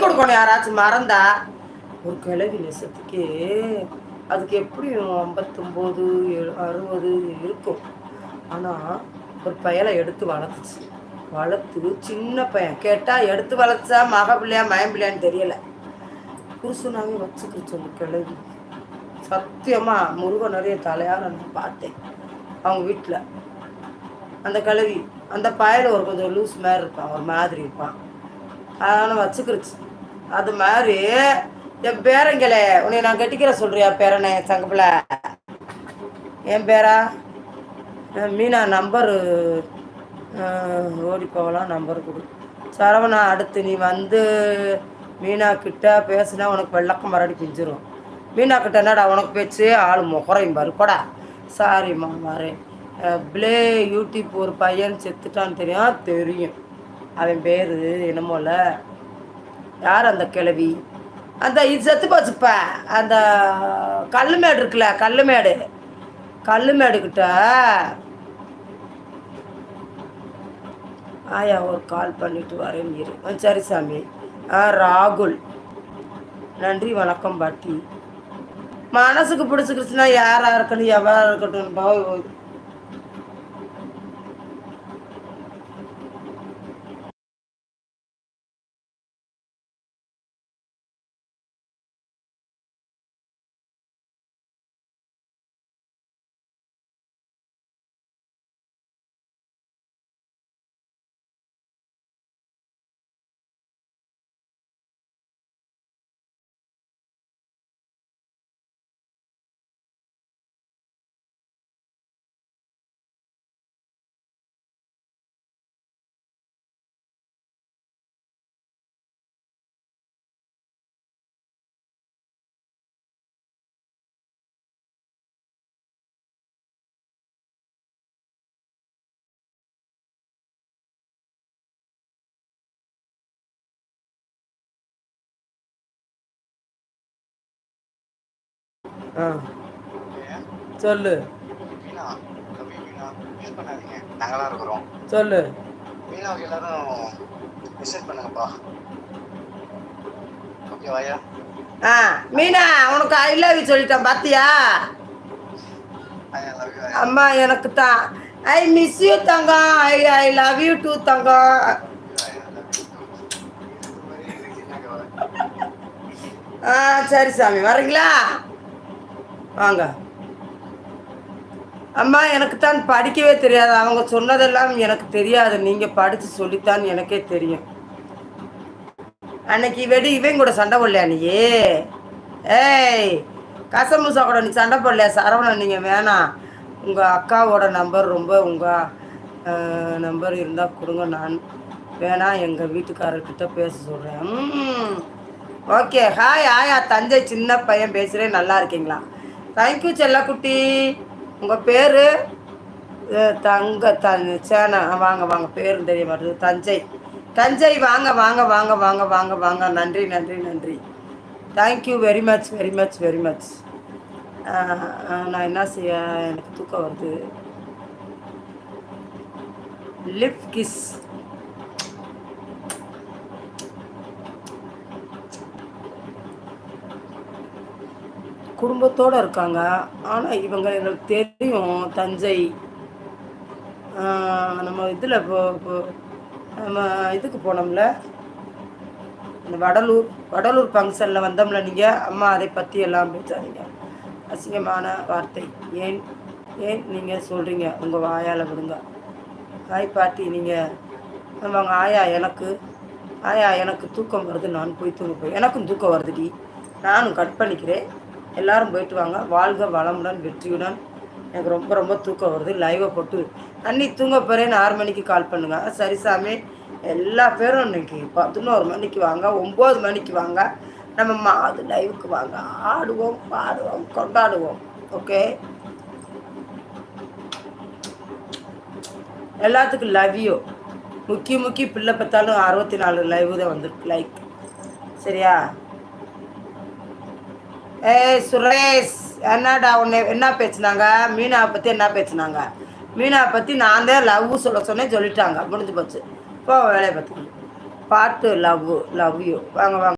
கொடுக்கணும் யாராச்சும் மறந்தா? ஒரு கிழவி நெசத்துக்கு அதுக்கு எப்படியும் ஐம்பத்தொம்போது அறுபது இருக்கும். ஆனால் ஒரு பயலை எடுத்து வளர்த்துச்சு. வளர்த்து சின்ன பையன். கேட்டால் எடுத்து வளர்த்தா மக பிள்ளையா மயம் பிள்ளையான்னு தெரியலை. புருஷனாவே வச்சுக்கிச்சு அந்த கிழவி. சத்தியமாக முருகன் நிறைய தலையாக நான் பார்த்தேன். அவங்க வீட்டில் அந்த கிழவி அந்த பயலை ஒரு கொஞ்சம் லூஸ் மாதிரி இருப்பான் ஒரு மாதிரி இருப்பான். அதனால் வச்சுக்கிருச்சு அது மாதிரி என் பேரங்களே உன்னை நான் கட்டிக்கிற சொல்றியா பேரனே சங்கப்பில்? என் பேரா? மீனா நம்பரு ஓடி போகலாம் நம்பர் கொடு. சரவணா அடுத்து நீ வந்து மீனா கிட்ட பேசுனா உனக்கு வெள்ளக்கம் மறுபடி பிஞ்சிரும். மீனா கிட்ட என்னடா உனக்கு பேச்சு? ஆள் முகரையும் பருப்படா சாரிம்மா வரேன். பிளே யூடியூப் ஒரு பையன் செத்துட்டான்னு தெரியும் தெரியும். அவன் பேர் என்னமோல? யார் அந்த கிழவி? அந்த இது செத்து போச்சுப்ப அந்த கல்லுமேடு இருக்குல்ல கல்லுமேடு. கல்லுமேடு கிட்ட ஆயா ஒரு கால் பண்ணிட்டு வரேன் இரு. சரி சாமி. ஆ ராகுல். நன்றி வணக்கம் பாட்டி. மனசுக்கு பிடிச்சிக்கிச்சுன்னா யாராக இருக்கணும் எவ்வளோ இருக்கட்டும் சொல்லு. நாங்களாம் இருக்கிறோம் சொல்லு. மீனாவுக்கு எல்லாரும் பண்ணுங்கப்பா ஓகேவாயா ஆ மீனா உனக்கு ஐ லவ் யூ சொல்லிட்டேன் பாத்தியா? அம்மா எனக்கு தான் I miss you Thangam I I love you too தங்கம் ஆ சரி சாமி. வரீங்களா? வாங்க. அம்மா எனக்கு தான் படிக்கவே தெரியாது. அவங்க சொன்னதெல்லாம் எனக்கு தெரியாது. நீங்கள் படித்து சொல்லித்தான் எனக்கே தெரியும். அன்னைக்கு வெடி இவன் கூட சண்டை போடலையா நீ? ஏய் கசமுசா கூட நீ சண்டை போடலையா? சரவணன் நீங்கள் வேணாம். உங்கள் அக்காவோட நம்பர் ரொம்ப உங்கள் நம்பர் இருந்தால் கொடுங்க. நான் வேணாம் எங்கள் வீட்டுக்காரர்கிட்ட பேச சொல்கிறேன் ஓகே. ஹாய் ஆயா தஞ்சை சின்ன பையன் பேசுகிறேன் நல்லா இருக்கீங்களா? தேங்க்யூ செல்லக்குட்டி. உங்கள் பேர்? தங்க தன் சேனா. வாங்க வாங்க. பேரும் தெரிய மாட்டேது. தஞ்சை. தஞ்சை வாங்க வாங்க வாங்க வாங்க வாங்க வாங்க. நன்றி நன்றி நன்றி. Thank you very much very much very much நான் என்ன செய்ய? எனக்கு தூக்கம் வருது. லிப் கிஸ் குடும்பத்தோடு இருக்காங்க. ஆனால் இவங்க எங்களுக்கு தெரியும். தஞ்சை நம்ம இதில் இப்போ இப்போ நம்ம இதுக்கு போனோம்ல. இந்த வடலூர் வடலூர் ஃபங்க்ஷனில் வந்தோம்ல நீங்கள் அம்மா அதை பற்றி எல்லாம் பேசாதீங்க. அசிங்கமான வார்த்தை. ஏன் ஏன் நீங்கள் சொல்கிறீங்க உங்கள் வாயால் விடுங்க. ஹாய் பாட்டி நீங்கள் ஆமாங்க ஆயா எனக்கு ஆயா எனக்கு தூக்கம் வருது. நான் போய் தூங்க போய் எனக்கும் தூக்கம் வருதுடி. நானும் கட் பண்ணிக்கிறேன். எல்லாரும் போயிட்டு வாங்க. வாழ்க வளமுடன் வெற்றியுடன். எனக்கு ரொம்ப ரொம்ப தூக்கம் வருது. லைவை போட்டு அன்னி தூங்க போகிறேன்னு ஆறு மணிக்கு கால் பண்ணுங்க. சரி சாமி. எல்லா பேரும் இன்னைக்கு பதினோரு மணிக்கு வாங்க. ஒம்பது மணிக்கு வாங்க. நம்ம மாது லைவுக்கு வாங்க. ஆடுவோம் பாடுவோம் கொண்டாடுவோம். ஓகே எல்லாத்துக்கும் லவ்யூ முக்கி முக்கிய முக்கிய பிள்ளை பார்த்தாலும் அறுபத்தி நாலு லைவ் தான் வந்துருக்கு. லைக் சரியா? ஏய் சுரேஷ் என்னடா உன்னை என்ன பேசினாங்க? மீனாவை பற்றி என்ன பேசினாங்க? மீனாவை பற்றி நான் தான் லவ் சொல்ல சொன்னேன் சொல்லிட்டாங்க. முடிஞ்சு போச்சு. இப்போ வேலையை பார்த்துக்கணும் பார்த்து லவ் லவ் யூ. வாங்க வாங்க.